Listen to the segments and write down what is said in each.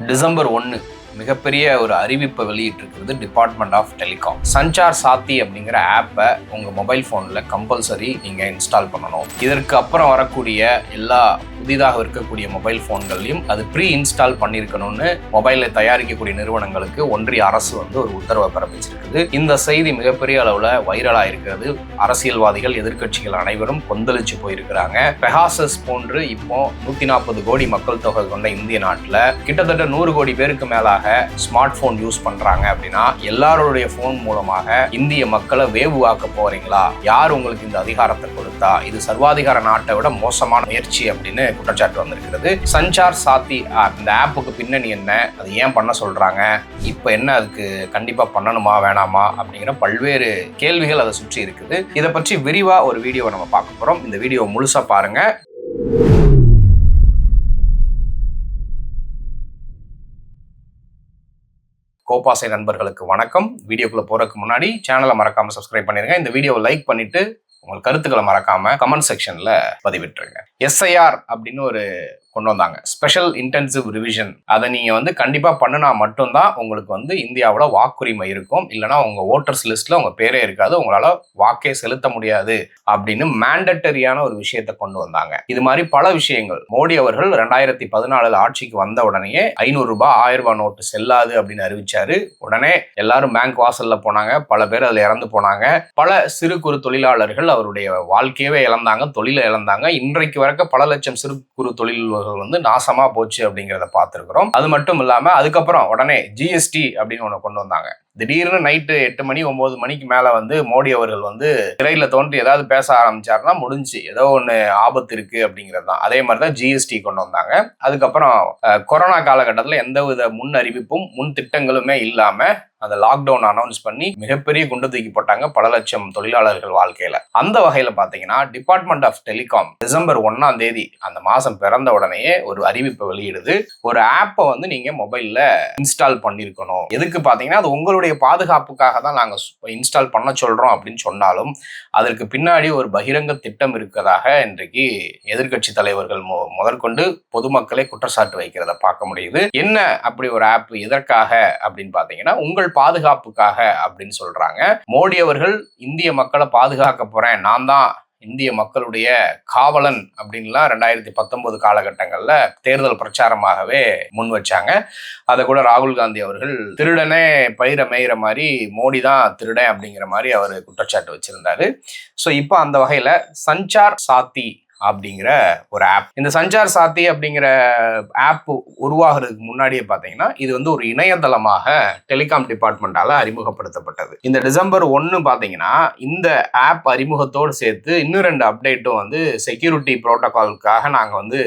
December ஒன்று மிகப்பெரிய ஒரு அறிவிப்பை வெளியிட்டிருக்கிறது டிபார்ட்மெண்ட் ஆஃப் டெலிகாம் சஞ்சார் சாத்தி அப்படிங்கிற ஆப்பை உங்கள் மொபைல் ஃபோனில் கம்பல்சரி நீங்கள் இன்ஸ்டால் பண்ணணும். இதற்கு அப்புறம் வரக்கூடிய எல்லா புதிதாக இருக்கக்கூடிய மொபைல் ஃபோன்கள்லையும் அது ப்ரீ இன்ஸ்டால் பண்ணியிருக்கணும்னு மொபைலை தயாரிக்கக்கூடிய நிறுவனங்களுக்கு ஒன்றிய அரசு வந்து ஒரு உத்தரவை பிறப்பிச்சிருக்குது. இந்த செய்தி மிகப்பெரிய அளவில் வைரலாக இருக்கிறது அரசியல்வாதிகள் எதிர்க்கட்சிகள் அனைவரும் கொந்தளிச்சு போயிருக்கிறாங்க. பெகாசஸ் போன்று இப்போ நூற்றி நாற்பது கோடி மக்கள் தொகை கொண்ட இந்திய நாட்டில் கிட்டத்தட்ட நூறு கோடி பேருக்கு மேலாக ஸ்மார்ட் ஃபோன் யூஸ் பண்ணுறாங்க அப்படின்னா எல்லாருடைய ஃபோன் மூலமாக இந்திய மக்களை வேவுவாக்க போகிறீங்களா யார் உங்களுக்கு இந்த அதிகாரத்தை கொடுத்தா? இது சர்வாதிகார நாட்டை விட மோசமான முயற்சி அப்படின்னு குற்றச்சாட்டு வந்திருக்கிறது. சஞ்சார் சாத்தி ஆப் இந்த ஆப்புக்கு பின்னணி என்ன? அது ஏன் பண்ண சொல்றாங்க? இப்போ என்ன அதுக்கு கண்டிப்பா பண்ணணுமா வேணாமா? அப்படிங்கிற பல்வேறு கேள்விகள் அதை சுற்றி இருக்குது. இதை பற்றி விரிவா ஒரு வீடியோவை நம்ம பார்க்க போறோம். இந்த வீடியோ முழுசா பாருங்க. கோபாசை நண்பர்களுக்கு வணக்கம். வீடியோக்குள்ளே போகிறதுக்கு முன்னாடி சேனலை மறக்காமல் சப்ஸ்கிரைப் பண்ணிருங்க. இந்த வீடியோவை லைக் பண்ணிவிட்டு உங்கள் கருத்துக்களை மறக்காம கமெண்ட் செக்ஷன்ல பதிவிட்டுருங்க. எஸ்ஐஆர் அப்படின்னு ஒரு கொண்டு வந்தாங்க ஸ்பெஷல் இன்டென்சிவ் ரிவிஷன் அதை நீங்கள் வந்து கண்டிப்பாக பண்ணினா மட்டும்தான் உங்களுக்கு வந்து இந்தியாவோட வாக்குரிமை இருக்கும். இல்லைன்னா உங்கள் ஓட்டர்ஸ் லிஸ்ட்டில் உங்கள் பேரே இருக்காது. உங்களால் வாக்கே செலுத்த முடியாது அப்படின்னு மேண்டட்டரியான ஒரு விஷயத்தை கொண்டு வந்தாங்க. இது மாதிரி பல விஷயங்கள். மோடி அவர்கள் ரெண்டாயிரத்தி பதினாலில் ஆட்சிக்கு வந்த உடனேயே ஐநூறு ரூபாய் ஆயிரம் ரூபாய் நோட்டு செல்லாது அப்படின்னு அறிவிச்சாரு. உடனே எல்லாரும் பேங்க் வாசல்ல போனாங்க. பல பேர் அதில் இறந்து போனாங்க. பல சிறு குறு தொழிலாளர்கள் அவருடைய வாழ்க்கையவே இழந்தாங்க. தொழிலை இழந்தாங்க. இன்றைக்கு வரைக்கும் பல லட்சம் சிறு குறு தொழில் தொழில்கள் வந்து நாசமா போச்சு அப்படிங்கிறத பார்த்துருக்குறோம். அது மட்டும் இல்லாமல் அதுக்கப்புறம் உடனே ஜிஎஸ்டி அப்படின்னு ஒன்று கொண்டு வந்தாங்க. திடீர்னு நைட்டு எட்டு மணி ஒன்பது மணிக்கு மேலே வந்து மோடி அவர்கள் வந்து திரையில் தோன்றி ஏதாவது பேச ஆரம்பிச்சாருன்னா முடிஞ்சு. ஏதோ ஒன்று ஆபத்து இருக்கு அப்படிங்கிறது தான். அதே மாதிரி தான் ஜிஎஸ்டி கொண்டு வந்தாங்க. அதுக்கப்புறம் கொரோனா காலகட்டத்தில் எந்தவித முன் அறிவிப்பும் முன் திட்டங்களுமே இல்லாமல் அந்த லாக்டவுன் அனௌன்ஸ் பண்ணி மிகப்பெரிய குண்டு தூக்கி போட்டாங்க பல லட்சம் தொழிலாளர்கள் வாழ்க்கையில. அந்த வகையில பாத்தீங்கன்னா டிபார்ட்மெண்ட் ஆஃப் டெலிகாம் டிசம்பர் ஒன்னாம் தேதி அந்த மாசம் பிறந்த உடனேயே ஒரு அறிவிப்பை வெளியிடுது. ஒரு ஆப்பை வந்து நீங்க மொபைல்ல இன்ஸ்டால் பண்ணியிருக்கணும் எதுக்கு பாத்தீங்கன்னா அது உங்களுடைய பாதுகாப்புக்காக தான் நாங்கள் இன்ஸ்டால் பண்ண சொல்கிறோம் அப்படின்னு சொன்னாலும் அதற்கு பின்னாடி ஒரு பகிரங்க திட்டம் இருக்கிறதாக இன்றைக்கு எதிர்க்கட்சி தலைவர்கள் மு- முதற்கொண்டு பொதுமக்களை குற்றச்சாட்டு வைக்கிறத பார்க்க முடியுது. என்ன அப்படி ஒரு ஆப் எதற்காக அப்படின்னு பார்த்தீங்கன்னா உங்கள் பாதுகாப்புக்காக அப்படின்னு சொல்கிறாங்க மோடி அவர்கள் இந்திய மக்களை பாதுகாக்க போகிறேன் நான் தான் இந்திய மக்களுடைய காவலன் அப்படின்லாம் ரெண்டாயிரத்தி பத்தொன்பது காலகட்டங்களில் தேர்தல் பிரச்சாரமாகவே முன் வச்சாங்க. அதை கூட ராகுல் காந்தி அவர்கள் திருடனே பயிர மேயிற மாதிரி மோடி தான் திருடன் அப்படிங்கிற மாதிரி அவர் குற்றச்சாட்டு வச்சிருந்தாரு. ஸோ இப்போ அந்த வகையில் சஞ்சார் சாத்தி அப்படிங்கிற ஒரு ஆப் இந்த சஞ்சார் சாத்தி அப்படிங்கிற ஆப் உருவாகிறதுக்கு முன்னாடியே பார்த்தீங்கன்னா இது வந்து ஒரு இணையதளமாக டெலிகாம் டிபார்ட்மெண்டால அறிமுகப்படுத்தப்பட்டது. இந்த டிசம்பர் ஒன்று பார்த்தீங்கன்னா இந்த ஆப் அறிமுகத்தோடு சேர்த்து இன்னும் ரெண்டு அப்டேட்டும் வந்து செக்யூரிட்டி ப்ரோட்டோகாலுக்காக நாங்கள் வந்து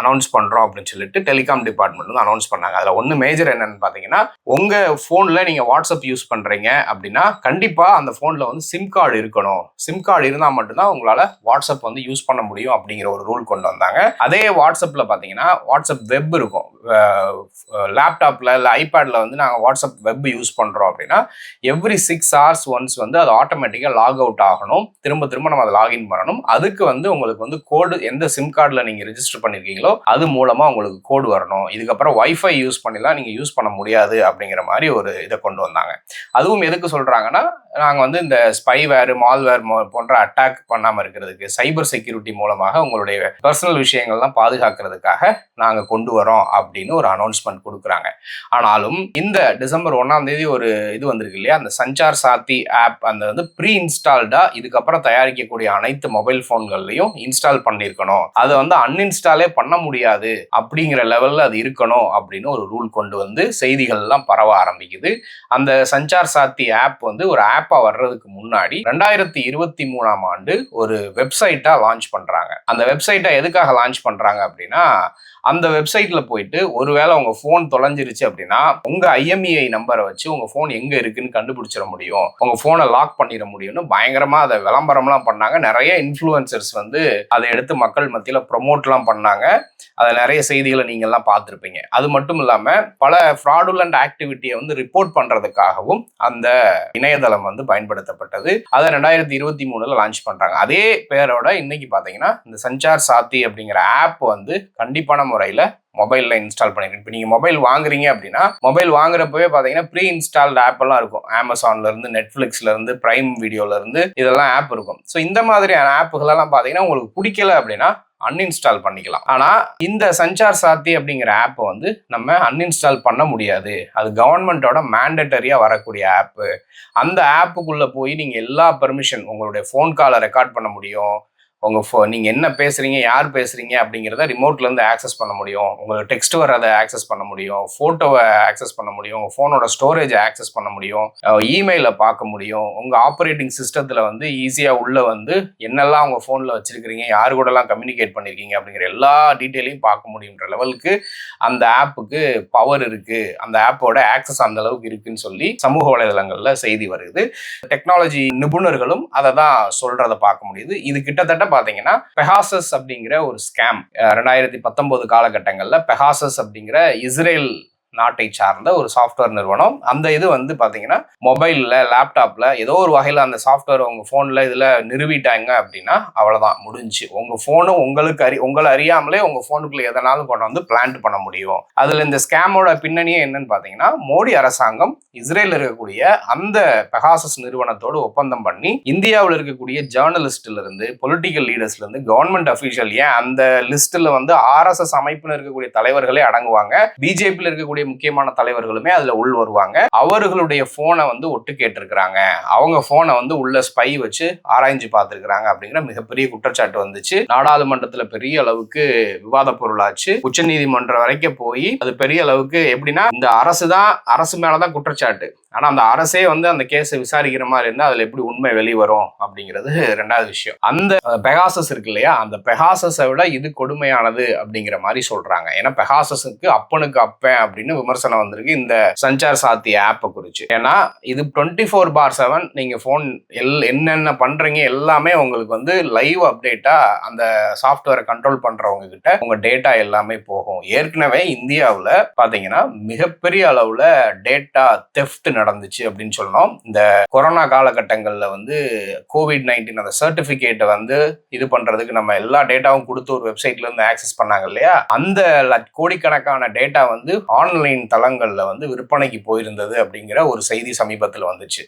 அனௌன்ஸ் பண்ணுறோம் அப்படின்னு சொல்லிட்டு டெலிகாம் டிபார்ட்மெண்ட் வந்து அனௌன்ஸ் பண்ணாங்க. அதில் ஒன்று மேஜர் என்னன்னு பார்த்தீங்கன்னா உங்கள் ஃபோனில் நீங்கள் வாட்ஸ்அப் யூஸ் பண்ணுறீங்க அப்படின்னா கண்டிப்பாக அந்த ஃபோனில் வந்து சிம் கார்டு இருக்கணும். சிம் கார்டு இருந்தால் மட்டும்தான் உங்களால் வாட்ஸ்அப் வந்து யூஸ் பண்ண முடியும் அப்படிங்கிற ஒரு ரூல் கொண்டு வந்தாங்க. அதே வாட்ஸ்அப்பில் பார்த்தீங்கன்னா வாட்ஸ்அப் வெப் இருக்கும். லேப்டாப்பில் இல்லை ஐபேடில் வந்து நாங்கள் வாட்ஸ்அப் வெப் யூஸ் பண்ணுறோம் அப்படின்னா எவ்ரி சிக்ஸ் ஹவர்ஸ் ஒன்ஸ் வந்து அது ஆட்டோமேட்டிக்காக லாக் அவுட் ஆகணும். திரும்ப திரும்ப நம்ம அதை லாகின் பண்ணணும். அதுக்கு வந்து உங்களுக்கு வந்து கோடு எந்த சிம் கார்டில் நீங்கள் ரிஜிஸ்டர் பண்ணியிருக்கீங்களோ அது மூலமாக உங்களுக்கு கோடு வரணும். இதுக்கப்புறம் வைஃபை யூஸ் பண்ணிலாம் நீங்கள் யூஸ் பண்ண முடியாது அப்படிங்கிற மாதிரி ஒரு இதை கொண்டு வந்தாங்க. அதுவும் எதுக்கு சொல்கிறாங்கன்னா நாங்கள் வந்து இந்த ஸ்பைவேர் மால்வேர் போன்ற அட்டாக் பண்ணாமல் இருக்கிறதுக்கு சைபர் செக்யூரிட்டி மூலமாக உங்களுடைய பர்சனல் விஷயங்கள்லாம் பாதுகாக்கிறதுக்காக நாங்கள் கொண்டு வரோம் அப்படின்னு ஒரு அனௌன்ஸ்மெண்ட் கொடுக்குறாங்க. ஆனாலும் இந்த டிசம்பர் ஒன்றாம் தேதி ஒரு இது வந்திருக்கு இல்லையா? அந்த சஞ்சார் சாத்தி ஆப் அந்த வந்து ப்ரீ இன்ஸ்டால்டா இதுக்கப்புறம் தயாரிக்கக்கூடிய அனைத்து மொபைல் ஃபோன்கள்லையும் இன்ஸ்டால் பண்ணியிருக்கணும். அதை வந்து அன்இன்ஸ்டாலே பண்ண முடியாது. அப்படிங்கிற லெவலில் அது இருக்கணும் அப்படின்னு ஒரு ரூல் கொண்டு வந்து செய்திகள்லாம் பரவ ஆரம்பிக்குது. அந்த சஞ்சார் சாத்தி ஆப் வந்து ஒரு ஆப்பாக வர்றதுக்கு முன்னாடி ரெண்டாயிரத்தி இருபத்தி மூணாம் ஆண்டு ஒரு வெப்சைட்டாக லான்ச் பண்ணுறாங்க அந்த வெப்சைட்டை எதுக்காக லான்ச் பண்ணுறாங்க அப்படின்னா அந்த வெப்சைட்ல போயிட்டு ஒருவேளை உங்க ஃபோன் தொலைஞ்சிருச்சு அப்படின்னா உங்க ஐஎம்இஐ நம்பரை வச்சு உங்க ஃபோன் எங்க இருக்குன்னு கண்டுபிடிச்சிட முடியும். உங்க ஃபோனை லாக் பண்ணிட முடியும்னு பயங்கரமா அதை விளம்பரம்லாம் பண்ணாங்க. நிறைய இன்ஃப்ளூயன்சர்ஸ் வந்து அதை எடுத்து மக்கள் மத்தியில ப்ரொமோட்லாம் பண்ணாங்க. அதில் நிறைய செய்திகளை நீங்கள்லாம் பார்த்துருப்பீங்க. அது மட்டும் இல்லாமல் பல ஃப்ராடுலண்ட் ஆக்டிவிட்டியை வந்து ரிப்போர்ட் பண்ணுறதுக்காகவும் அந்த இணையதளம் வந்து பயன்படுத்தப்பட்டது. அதை ரெண்டாயிரத்தி இருபத்தி மூணில் லான்ச் பண்ணுறாங்க அதே பேரோட இன்னைக்கு பார்த்தீங்கன்னா இந்த சஞ்சார் சாத்தி அப்படிங்கிற ஆப் வந்து கண்டிப்பான முறையில் மொபைலில் இன்ஸ்டால் பண்ணிருக்கேன் இப்போ நீங்கள் மொபைல் வாங்குறீங்க அப்படின்னா மொபைல் வாங்குறப்பவே பார்த்தீங்கன்னா ப்ரீ இன்ஸ்டால்டு ஆப்பெல்லாம் இருக்கும். அமேசான்லேருந்து நெட்ஃப்ளிக்ஸ்லேருந்து ப்ரைம் வீடியோலேருந்து இதெல்லாம் ஆப் இருக்கும். ஸோ இந்த மாதிரியான ஆப்புகளெல்லாம் பார்த்தீங்கன்னா உங்களுக்கு பிடிக்கல அப்படின்னா அன்இன்ஸ்டால் பண்ணிக்கலாம். ஆனால் இந்த சஞ்சார் சாத்தி அப்படிங்கிற ஆப்பை வந்து நம்ம அன்இன்ஸ்டால் பண்ண முடியாது. அது கவர்மெண்ட்டோட மேண்டட்டரியாக வரக்கூடிய ஆப்பு அந்த ஆப்புக்குள்ளே போய் நீங்கள் எல்லா பெர்மிஷன் உங்களுடைய ஃபோன் காலை ரெக்கார்ட் பண்ண முடியும். உங்கள் ஃபோ நீங்கள் என்ன பேசுகிறீங்க யார் பேசுகிறீங்க அப்படிங்கிறத ரிமோட்லேருந்து ஆக்சஸ் பண்ண முடியும். உங்களுக்கு டெக்ஸ்ட் வர்றதை ஆக்சஸ் பண்ண முடியும். ஃபோட்டோவை ஆக்சஸ் பண்ண முடியும். உங்கள் ஃபோனோட ஸ்டோரேஜை ஆக்சஸ் பண்ண முடியும். இமெயிலை பார்க்க முடியும். உங்கள் ஆப்ரேட்டிங் சிஸ்டத்தில் வந்து ஈஸியாக உள்ளே வந்து என்னெல்லாம் உங்கள் ஃபோனில் வச்சுருக்கிறீங்க யார் கூடலாம் கம்யூனிகேட் பண்ணிருக்கீங்க அப்படிங்கிற எல்லா டீட்டெயிலையும் பார்க்க முடியுன்ற லெவலுக்கு அந்த ஆப்புக்கு பவர் இருக்குது அந்த ஆப்போட ஆக்சஸ் அந்த அளவுக்கு இருக்குன்னு சொல்லி சமூக வலைதளங்களில் செய்தி வருது. டெக்னாலஜி நிபுணர்களும் அதை தான் சொல்கிறத பார்க்க முடியுது. இது கிட்டத்தட்ட பார்த்தீங்கன்னா பெஹாசஸ் அப்படிங்கிற ஒரு ஸ்கேம் ரெண்டாயிரத்தி பத்தொன்பது காலகட்டங்களில் பெஹாசஸ் அப்படிங்கிற இஸ்ரேல் நாட்டை சார்ந்த ஒரு சாஃப்ட்வேர் நிறுவனம். அந்த இது வந்து பார்த்தீங்கன்னா மொபைலில் லேப்டாப்பில் ஏதோ ஒரு வகையில் அந்த சாஃப்ட்வேர் உங்கள் ஃபோனில் இதில் நிறுவிட்டாங்க அப்படின்னா அவ்வளோதான் முடிஞ்சு. உங்கள் ஃபோனு உங்களுக்கு அறி உங்களை அறியாமலே உங்கள் ஃபோனுக்குள்ளே எதனாலும் கொண்டு வந்து பிளான்ட் பண்ண முடியும். அதில் இந்த ஸ்கேமோட பின்னணியே என்னன்னு பார்த்தீங்கன்னா மோடி அரசாங்கம் இஸ்ரேலில் இருக்கக்கூடிய அந்த பெகாசஸ் நிறுவனத்தோடு ஒப்பந்தம் பண்ணி இந்தியாவில் இருக்கக்கூடிய ஜேர்னலிஸ்ட்லேருந்து பொலிட்டிக்கல் லீடர்ஸ்லேருந்து கவர்மெண்ட் அஃபீஷியல் ஏன் அந்த லிஸ்ட்டில் வந்து ஆர்எஸ்எஸ் அமைப்பில் இருக்கக்கூடிய தலைவர்களே அடங்குவாங்க பிஜேபியில் இருக்கக்கூடிய முக்கியமான தலைவர்களுமே அதுல உள் வருவாங்க. அவர்களுடைய போனை வந்து ஒட்டு கேட்டிருக்கிறாங்க. அவங்க போனை வந்து உள்ள ஸ்பை வச்சு ஆராய்ஞ்சு பார்த்துருக்குறாங்க அப்படிங்கிற மிகப்பெரிய குற்றச்சாட்டு வந்துச்சு. நாடாளுமன்றத்துல பெரிய அளவுக்கு விவாத பொருளாச்சு. உச்சநீதிமன்றம் வரைக்கும் போய் அது பெரிய அளவுக்கு எப்படின்னா இந்த அரசு தான் அரசு மேலதான் குற்றச்சாட்டு. ஆனா அந்த அரசே வந்து அந்த கேஸை விசாரிக்கிற மாதிரி இருந்தால் அதுல எப்படி உண்மை வெளிவரும் அப்படிங்கிறது ரெண்டாவது விஷயம். அந்த பெகாசஸ் இருக்கு இல்லையா? அந்த பெகாசஸை விட இது கொடுமையானது அப்படிங்கிற மாதிரி சொல்றாங்க. ஏன்னா பெகாசஸுக்கு அப்பனுக்கு அப்பன் அப்படின்னு விமர்சனம் வந்திருக்கு இந்த சஞ்சார் சாத்தி ஆப்பை குறிச்சு. ஏன்னா இது டுவெண்ட்டி ஃபோர் பார் செவன் நீங்க போன் எல் என்னென்ன பண்றீங்க எல்லாமே உங்களுக்கு வந்து லைவ் அப்டேட்டா அந்த சாஃப்ட்வேரை கண்ட்ரோல் பண்றவங்க கிட்ட உங்க டேட்டா எல்லாமே போகும். ஏற்கனவே இந்தியாவில் பார்த்தீங்கன்னா மிகப்பெரிய அளவில் டேட்டா தெஃப்ட் நடந்துச்சு அப்படின்னு சொல்லணும். இந்த கொரோனா காலகட்டங்களில் வந்து கோவிட் நைன்டீன் அந்த சர்டிஃபிகேட்டை வந்து இது பண்ணுறதுக்கு நம்ம எல்லா டேட்டாவும் கொடுத்து ஒரு வெப்சைட்ல இருந்து ஆக்சஸ் பண்ணாங்க இல்லையா? அந்த கோடிக்கணக்கான டேட்டா வந்து ஆன்லைன் தளங்களில் வந்து விற்பனைக்கு போயிருந்தது அப்படிங்கிற ஒரு செய்தி சமீபத்தில் வந்துச்சு.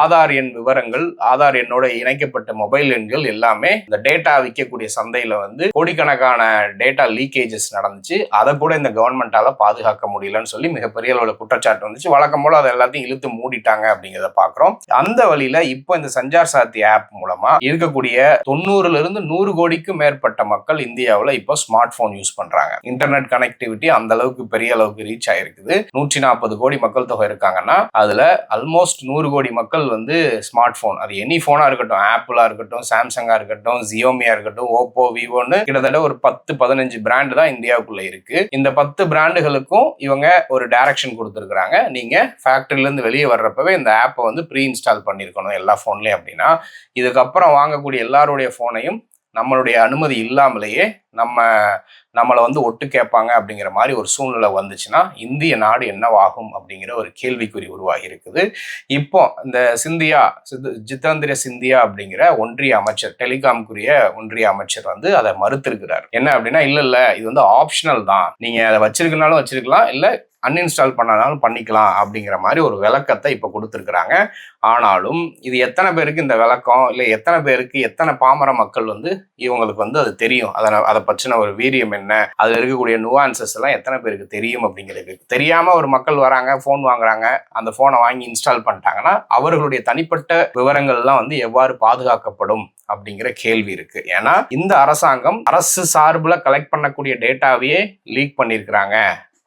ஆதார் எண் விவரங்கள் ஆதார் எண்ணோட இணைக்கப்பட்ட மொபைல் எண்கள் எல்லாமே இந்த டேட்டா விற்கக்கூடிய சந்தையில் வந்து கோடிக்கணக்கான டேட்டா லீக்கேஜஸ் நடந்துச்சு. அதை கூட இந்த கவர்மெண்டால் பாதுகாக்க முடியலன்னு சொல்லி மிகப்பெரிய அளவில் குற்றச்சாட்டு வந்துச்சு. வழக்கம் போல அதை எல்லாத்தையும் இழுத்து மூடிட்டாங்க அப்படிங்கிறத பாக்குறோம். அந்த வழியில இப்போ இந்த சஞ்சார் சாத்தி ஆப் மூலமா இருக்கக்கூடிய தொண்ணூறுல இருந்து நூறு கோடிக்கும் மேற்பட்ட மக்கள் இந்தியாவில் இப்போ ஸ்மார்ட் போன் யூஸ் பண்றாங்க. இன்டர்நெட் கனெக்டிவிட்டி அந்த அளவுக்கு பெரிய அளவுக்கு ரீச் ஆயிருக்குது. நூற்றி நாற்பது கோடி மக்கள் தொகை இருக்காங்கன்னா அதுல ஆல்மோஸ்ட் நூறு கோடி மக்கள் வந்து ஸ்மார்ட் போன் அது எனி போனா இருக்கட்டும் ஆப்பிளா இருக்கட்டும் சாம்சங்கா இருக்கட்டும் ஜியோமியா இருக்கட்டும் ஓப்போ விவோன்னு கிட்டத்தட்ட ஒரு பத்து பதினஞ்சு பிராண்டு தான் இந்தியாவுக்குள்ள இருக்கு. இந்த பத்து பிராண்டுகளுக்கும் இவங்க ஒரு டைரக்ஷன் கொடுத்துருக்காங்க நீங்க ஃபேக்டரியில இருந்து வெளியே வர்றப்பவே இந்த ஆப்பை வந்து ப்ரீ இன்ஸ்டால் பண்ணியிருக்கணும் எல்லா ஃபோன்லேயும் அப்படின்னா. இதுக்கப்புறம் வாங்கக்கூடிய எல்லாருடைய ஃபோனையும் நம்மளுடைய அனுமதி இல்லாமலேயே நம்ம நம்மளை வந்து ஒட்டு கேட்பாங்க அப்படிங்கிற மாதிரி ஒரு சூழ்நிலை வந்துச்சுன்னா இந்திய நாடு என்னவாகும் அப்படிங்கிற ஒரு கேள்விக்குறி உருவாகி இருக்குது இப்போ இந்த சிந்தியா ஜிதேந்திர சிந்தியா அப்படிங்கிற ஒன்றிய அமைச்சர் டெலிகாம்குரிய ஒன்றிய அமைச்சர் வந்து அதை மறுத்திருக்கிறார். என்ன அப்படின்னா இல்லை இல்லை இது வந்து ஆப்ஷனல் தான். நீங்கள் அதை வச்சிருக்கனாலும் வச்சிருக்கலாம் இல்லை அன்இன்ஸ்டால் பண்ணனாலும் பண்ணிக்கலாம் அப்படிங்கிற மாதிரி ஒரு விளக்கத்தை இப்போ கொடுத்துருக்குறாங்க. ஆனாலும் இது எத்தனை பேருக்கு இந்த விளக்கம் இல்லை எத்தனை பேருக்கு எத்தனை பாமர மக்கள் வந்து இவங்களுக்கு வந்து அது தெரியும். அதை அதை பற்றின ஒரு வீரியம் என்ன? அதில் இருக்கக்கூடிய நுவான்சஸ் எல்லாம் எத்தனை பேருக்கு தெரியும் அப்படிங்கிறது. தெரியாமல் ஒரு மக்கள் வராங்க ஃபோன் வாங்குறாங்க அந்த ஃபோனை வாங்கி இன்ஸ்டால் பண்ணிட்டாங்கன்னா அவர்களுடைய தனிப்பட்ட விவரங்கள்லாம் வந்து எவ்வாறு பாதுகாக்கப்படும் அப்படிங்கிற கேள்வி இருக்கு. ஏன்னா இந்த அரசாங்கம் அரசு சார்பில் கலெக்ட் பண்ணக்கூடிய டேட்டாவையே லீக் பண்ணியிருக்கிறாங்க.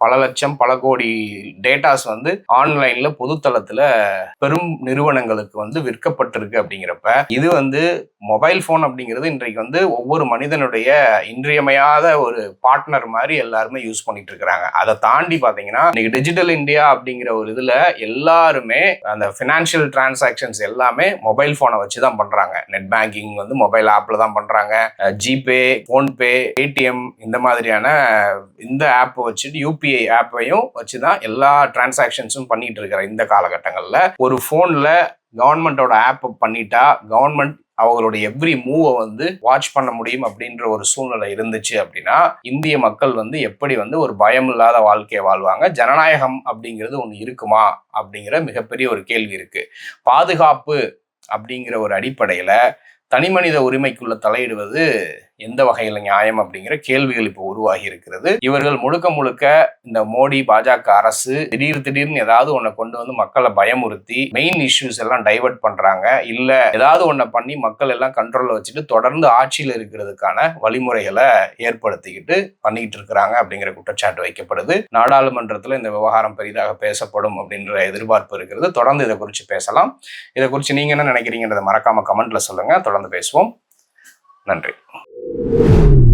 பல லட்சம் பல கோடி டேட்டாஸ் வந்து ஆன்லைன்ல பொதுத்தளத்துல பெரும் நிறுவனங்களுக்கு வந்து விற்கப்பட்டிருக்கு அப்படிங்கிறப்ப இது வந்து மொபைல் ஃபோன் அப்படிங்கிறது இன்றைக்கு வந்து ஒவ்வொரு மனிதனுடைய இன்றியமையாத ஒரு பார்ட்னர் மாதிரி எல்லாருமே யூஸ் பண்ணிட்டு இருக்கிறாங்க அதை தாண்டி பாத்தீங்கன்னா இன்னைக்கு டிஜிட்டல் இந்தியா அப்படிங்கிற ஒரு இதுல எல்லாருமே அந்த ஃபினான்ஷியல் டிரான்சாக்ஷன்ஸ் எல்லாமே மொபைல் போனை வச்சு தான் பண்றாங்க. நெட் பேங்கிங் வந்து மொபைல் ஆப்ல தான் பண்றாங்க. ஜிபே ஃபோன்பே ஏடிஎம் இந்த மாதிரியான இந்த ஆப் வச்சுட்டு யூபி யூபிஐ ஆப்பையும் வச்சு தான் எல்லா டிரான்சாக்ஷன்ஸும் பண்ணிட்டு இருக்கிற இந்த காலகட்டங்களில். ஒரு ஃபோனில் கவர்மெண்ட்டோட ஆப் பண்ணிட்டா கவர்மெண்ட் அவங்களுடைய எவ்ரி மூவை வந்து வாட்ச் பண்ண முடியும் அப்படின்ற ஒரு சூழ்நிலை இருந்துச்சு அப்படின்னா இந்திய மக்கள் வந்து எப்படி வந்து ஒரு பயம் இல்லாத வாழ்க்கையை வாழ்வாங்க? ஜனநாயகம் அப்படிங்கிறது ஒன்று இருக்குமா? அப்படிங்கிற மிகப்பெரிய ஒரு கேள்வி இருக்கு. பாதுகாப்பு அப்படிங்கிற ஒரு அடிப்படையில் தனி மனித உரிமைக்குள்ள தலையிடுவது எந்த வகையில் நியாயம் அப்படிங்கிற கேள்விகள் இப்போ உருவாகி இருக்கிறது. இவர்கள் முழுக்க முழுக்க இந்த மோடி பாஜக அரசு திடீர் திடீர்னு ஏதாவது ஒன்றை கொண்டு வந்து மக்களை பயமுறுத்தி மெயின் இஷ்யூஸ் எல்லாம் டைவர்ட் பண்றாங்க. இல்ல ஏதாவது ஒன்றை பண்ணி மக்கள் எல்லாம் கண்ட்ரோல்ல வச்சுட்டு தொடர்ந்து ஆட்சியில் இருக்கிறதுக்கான வழிமுறைகளை ஏற்படுத்திக்கிட்டு பண்ணிக்கிட்டு இருக்கிறாங்க அப்படிங்கிற குற்றச்சாட்டு வைக்கப்படுது. நாடாளுமன்றத்தில் இந்த விவகாரம் பெரிதாக பேசப்படும் அப்படின்ற எதிர்பார்ப்பு இருக்கிறது. தொடர்ந்து இதை குறித்து பேசலாம். இதை குறித்து நீங்கள் என்ன நினைக்கிறீங்கன்றதை மறக்காமல் கமெண்ட்டில் சொல்லுங்கள் தொடர்ந்து பேசுவோம். நன்றி. you